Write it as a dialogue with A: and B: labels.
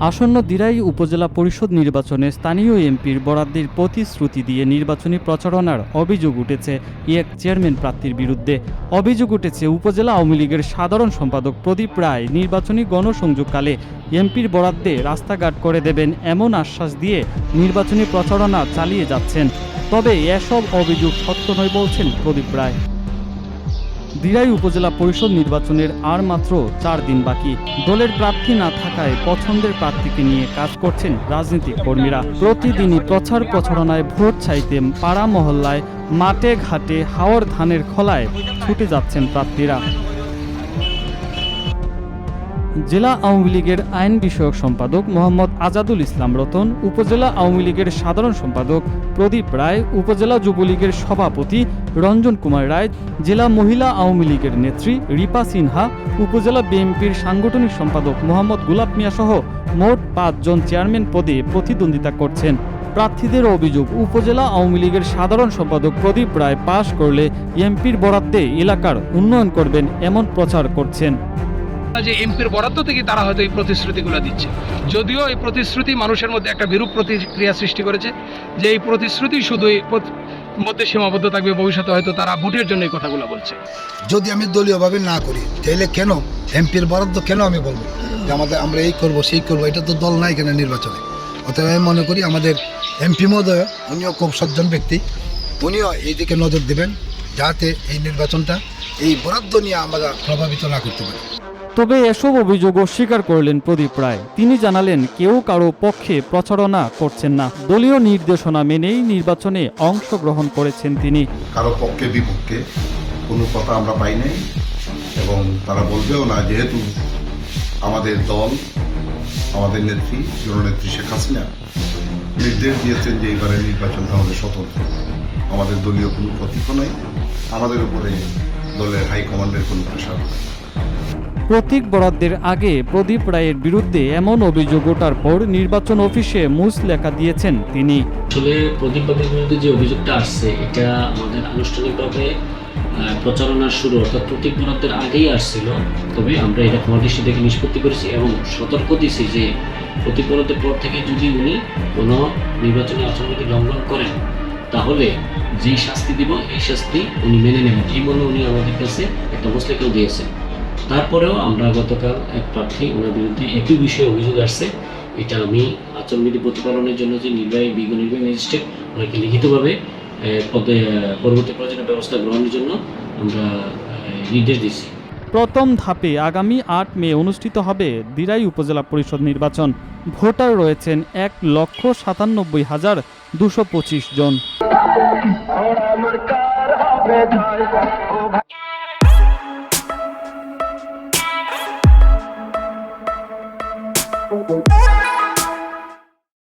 A: আসন্ন দিরাই উপজেলা পরিষদ নির্বাচনে স্থানীয় এমপির বরাদ্দের প্রতিশ্রুতি দিয়ে নির্বাচনী প্রচারণার অভিযোগ উঠেছে এক চেয়ারম্যান প্রার্থীর বিরুদ্ধে। অভিযোগ উঠেছে, উপজেলা আওয়ামী লীগের সাধারণ সম্পাদক প্রদীপ রায় নির্বাচনী গণসংযোগকালে এমপির বরাদ্দে রাস্তাঘাট করে দেবেন এমন আশ্বাস দিয়ে নির্বাচনী প্রচারণা চালিয়ে যাচ্ছেন। তবে এসব অভিযোগ সত্য নয় বলছেন প্রদীপ রায়। দিরাই উপজেলা পরিষদ নির্বাচনের আর মাত্র চার দিন বাকি। দলের প্রার্থী না থাকায় পছন্দের প্রার্থীকে নিয়ে কাজ করছেন রাজনৈতিক কর্মীরা। প্রতিদিনই প্রচার প্রচারণায় ভোট চাইতে পাড়া মহল্লায়, মাঠে ঘাটে হাওর ধানের খলায় ছুটে যাচ্ছেন প্রার্থীরা। জেলা আওয়ামী লীগের আইন বিষয়ক সম্পাদক মোহাম্মদ আজাদুল ইসলাম রতন, উপজেলা আওয়ামী লীগের সাধারণ সম্পাদক প্রদীপ রায়, উপজেলা যুবলীগের সভাপতি রঞ্জন কুমার রায়, জেলা মহিলা আওয়ামী লীগের নেত্রী রিপা সিনহা, উপজেলা বিএনপির সাংগঠনিক সম্পাদক মোহাম্মদ গুলাব মিয়া সহ মোট পাঁচজন চেয়ারম্যান পদে প্রতিদ্বন্দ্বিতা করছেন। প্রার্থীদের অভিযোগ, উপজেলা আওয়ামী লীগের সাধারণ সম্পাদক প্রদীপ রায় পাশ করলে এমপির বরাদ্দে এলাকার উন্নয়ন করবেন এমন প্রচার করছেন।
B: যে এমপির বরাদ্দ থেকে তারা হয়তো এই প্রতিশ্রুতিগুলো দিচ্ছে। যদিও এই প্রতিশ্রুতি মানুষের মধ্যে একটা বিরূপ প্রতিক্রিয়া সৃষ্টি করেছে যে এই প্রতিশ্রুতি শুধু মধ্যে সীমাবদ্ধ থাকবে, ভবিষ্যতে হয়তো তারা ভোটের জন্য এই কথাগুলো বলছে।
C: যদি আমি দলীয়ভাবে না করি, তাহলে কেন? এমপির বরাদ্দ কেন আমি বলব? যে আমাদের আমরা এই করব, সেই করব, এটা তো দল নাই কেন নির্বাচনে? অতএব আমি মনে করি আমাদের এমপি মহোদয়, উনিও খুব সজ্জন ব্যক্তি। উনিও এই দিকে নজর দেবেন, যাতে এই নির্বাচনটা এই বরাদ্দ নিয়ে আমরা প্রভাবিত না করতে পারি।
A: তবে এসব অভিযোগ অস্বীকার করলেন প্রদীপ রায়। তিনি জানালেন, কেউ কারও পক্ষে প্রচারণা করছেন না। দলীয় নির্দেশনা মেনেই নির্বাচনে অংশগ্রহণ করেছেন তিনি।
D: কারও পক্ষে বিপক্ষে কোনো কথা আমরা পাই নাই এবং তারা বলবেও না, যেহেতু আমাদের দল, আমাদের নেত্রী জননেত্রী শেখ হাসিনা নির্দেশ দিয়েছেন যে এবারের নির্বাচনটা আমাদের স্বতন্ত্র। আমাদের দলীয় কোনো প্রতীক নাই, আমাদের উপরে দলের হাইকমান্ডের কোনো প্রেশার
A: প্রতীক বরাদ্দের আগে প্রদীপ রায়ের বিরুদ্ধে এমন অভিযোগ ওঠার পর নির্বাচন অফিসে মুস লেখা দিয়েছেন তিনি।
E: আসলে প্রদীপ বাবুর বিরুদ্ধে যে অভিযোগটা আসছে, এটা আমাদের আনুষ্ঠানিকভাবে প্রচারণার শুরু অর্থাৎ প্রতীক বরাদ্দের আগেই আসছিল। তবে আমরা এটা ক্ষমাদৃষ্টি থেকে নিষ্পত্তি করেছি এবং সতর্ক দিয়েছি যে প্রতীক বরাদ্দের পর থেকে যদি উনি কোনো নির্বাচনী আচরণবিধি লঙ্ঘন করেন, তাহলে যেই শাস্তি দিব, এই শাস্তি উনি মেনে নেবেন। এই মনে উনি আমাদের কাছে একটা মুসলেকেও দিয়েছেন। তারপরেও আমরা গতকাল এক প্রার্থী ওনার বিরুদ্ধে একই বিষয়ে অভিযোগ আসছে। এটা আমি আচরণবিধি প্রতিপালনের জন্য যে নির্বাহী বিজ্ঞ নির্বাহী ম্যাজিস্ট্রেট ওনাকে লিখিতভাবে পদে পরবর্তী প্রয়োজনীয় ব্যবস্থা গ্রহণের জন্য আমরা নির্দেশ দিচ্ছি
A: প্রথম ধাপে আগামী আট মে অনুষ্ঠিত হবে দিরাই উপজেলা পরিষদ নির্বাচন। ভোটার রয়েছেন এক লক্ষ সাতানব্বই হাজার দুশো পঁচিশ জন।
F: Thank